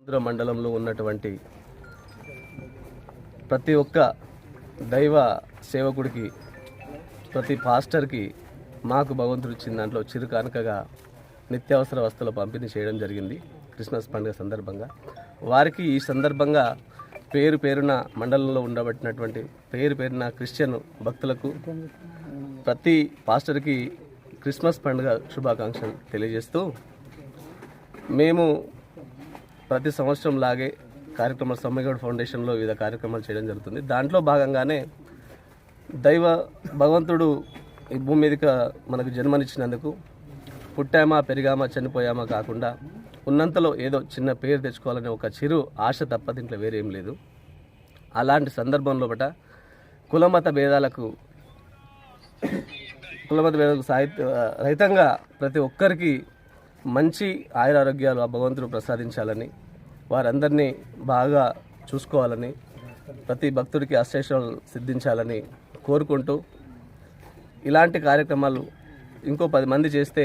ఆంధ్ర మండలంలో ఉన్నటువంటి ప్రతి ఒక్క దైవ సేవకుడికి ప్రతి పాస్టర్కి మాకు భగవంతుడు ఇచ్చిన దాంట్లో చిరు కానుకగా నిత్యావసర వస్తువుల పంపిణీ చేయడం జరిగింది క్రిస్మస్ పండుగ సందర్భంగా. వారికి ఈ సందర్భంగా పేరు పేరున మండలంలో ఉండబట్టినటువంటి పేరు పేరున క్రిస్టియన్ భక్తులకు ప్రతి పాస్టర్కి క్రిస్మస్ పండుగ శుభాకాంక్షలు తెలియజేస్తూ మేము ప్రతి సంవత్సరం లాగే కార్యక్రమాలు సమ్మగౌడ్ ఫౌండేషన్లో వివిధ కార్యక్రమాలు చేయడం జరుగుతుంది. దాంట్లో భాగంగానే దైవ భగవంతుడు ఈ భూమి మీదకి మనకు జన్మనిచ్చినందుకు పుట్టామా పెరిగామా చనిపోయామా కాకుండా ఉన్నంతలో ఏదో చిన్న పేరు తెచ్చుకోవాలనే ఒక చిరు ఆశ తప్ప దీంట్లో వేరేం లేదు. అలాంటి సందర్భంలో బట కులమత భేదాలకు కులమత భేదాలకు సాహిత్య రహితంగా ప్రతి ఒక్కరికి మంచి ఆయురారోగ్యాలు ఆ భగవంతుడు ప్రసాదించాలని వారందరినీ బాగా చూసుకోవాలని ప్రతి భక్తుడికి అశేషాలు సిద్ధించాలని కోరుకుంటూ ఇలాంటి కార్యక్రమాలు ఇంకో పది మంది చేస్తే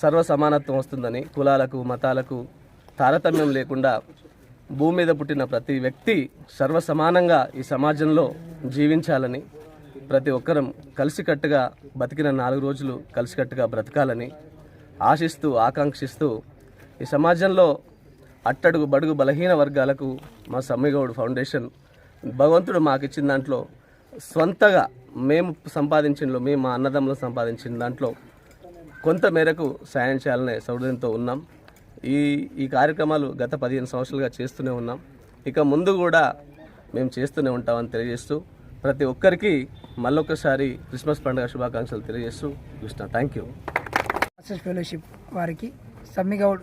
సర్వ సమానత్వం వస్తుందని కులాలకు మతాలకు తారతమ్యం లేకుండా భూమి మీద పుట్టిన ప్రతి వ్యక్తి సర్వ సమానంగా ఈ సమాజంలో జీవించాలని ప్రతి ఒక్కరం కలిసికట్టుగా బతికిన నాలుగు రోజులు కలిసికట్టుగా బ్రతకాలని ఆశిస్తూ ఆకాంక్షిస్తూ ఈ సమాజంలో అట్టడుగు బడుగు బలహీన వర్గాలకు మా సమ్మిగౌడ్ ఫౌండేషన్ భగవంతుడు మాకు ఇచ్చిన దాంట్లో స్వంతగా మేము సంపాదించినలో మేము మా అన్నదమ్ములు సంపాదించిన దాంట్లో కొంత మేరకు సాయం చేయాలనే సౌదర్యంతో ఉన్నాం. ఈ ఈ కార్యక్రమాలు గత పదిహేను సంవత్సరాలుగా చేస్తూనే ఉన్నాం. ఇక ముందు కూడా మేము చేస్తూనే ఉంటామని తెలియజేస్తూ ప్రతి ఒక్కరికి మళ్ళొకసారి క్రిస్మస్ పండుగ శుభాకాంక్షలు తెలియజేస్తూ కృష్ణ థ్యాంక్ యూ. ఫెలోషిప్ వారికి సమ్మిగౌడ్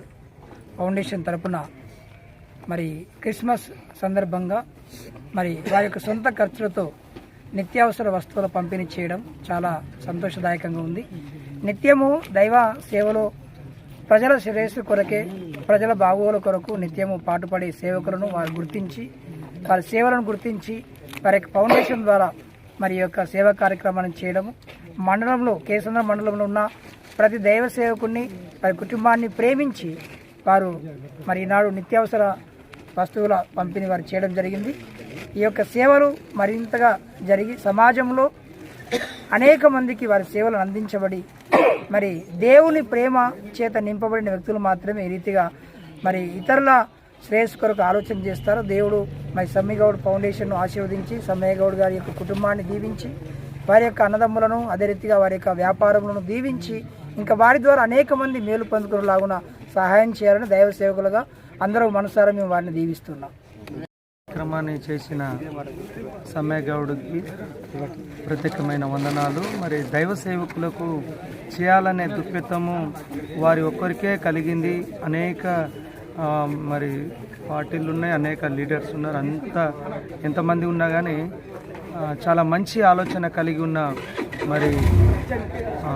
ఫౌండేషన్ తరపున మరి క్రిస్మస్ సందర్భంగా మరి వారి యొక్క సొంత ఖర్చులతో నిత్యావసర వస్తువుల పంపిణీ చేయడం చాలా సంతోషదాయకంగా ఉంది. నిత్యము దైవ సేవలో ప్రజల శ్రేయస్సు కొరకే ప్రజల బాగోగుల కొరకు నిత్యము పాటుపడే సేవకులను వారు గుర్తించి వారి సేవలను గుర్తించి వారి యొక్క ఫౌండేషన్ ద్వారా మరి యొక్క సేవా కార్యక్రమాన్ని చేయడము మండలంలో కేసంద్ర మండలంలో ఉన్న ప్రతి దైవ సేవకుడిని వారి కుటుంబాన్ని ప్రేమించి వారు మరి ఈనాడు నిత్యావసర వస్తువుల పంపిణీ వారు చేయడం జరిగింది. ఈ యొక్క సేవలు మరింతగా జరిగి సమాజంలో అనేక మందికి వారి సేవలు అందించబడి మరి దేవుని ప్రేమ చేత నింపబడిన వ్యక్తులు మాత్రమే ఈ రీతిగా మరి ఇతరుల శ్రేయస్సు కొరకు ఆలోచన చేస్తారు దేవుడు మరి సమ్మిగౌడ్ ఫౌండేషన్ను ఆశీర్వదించి సమ్మయ్యగౌడ్ గారి యొక్క కుటుంబాన్ని దీవించి వారి యొక్క అన్నదమ్ములను అదే రీతిగా వారి యొక్క వ్యాపారములను దీవించి ఇంకా వారి ద్వారా అనేక మంది మేలు పొందుకునేలాగున సహాయం చేయాలని దైవ సేవకులుగా అందరూ మనసారా మేము వారిని దీవిస్తున్నాం. కార్యక్రమాన్ని చేసిన సమ్యగౌడ్కి ప్రత్యేకమైన వందనాలు. మరి దైవ సేవకులకు చేయాలనే దుఃఖితము వారి ఒక్కరికే కలిగింది. అనేక మరి పార్టీలు ఉన్నాయి అనేక లీడర్స్ ఉన్నారు. అంత ఎంతమంది ఉన్నా కానీ చాలా మంచి ఆలోచన కలిగి ఉన్న మరి ఆ,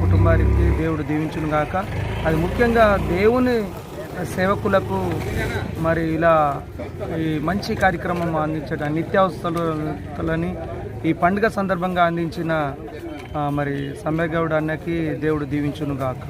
కుటుంబానికి దేవుడు దీవించును గాక. అది ముఖ్యంగా దేవుని సేవకులకు మరి ఇలా ఈ మంచి కార్యక్రమం అందించడం నిత్యావసరాలని ఈ పండుగ సందర్భంగా అందించిన మరి సమ్యగౌడ్ అన్నకి దేవుడు దీవించును గాక.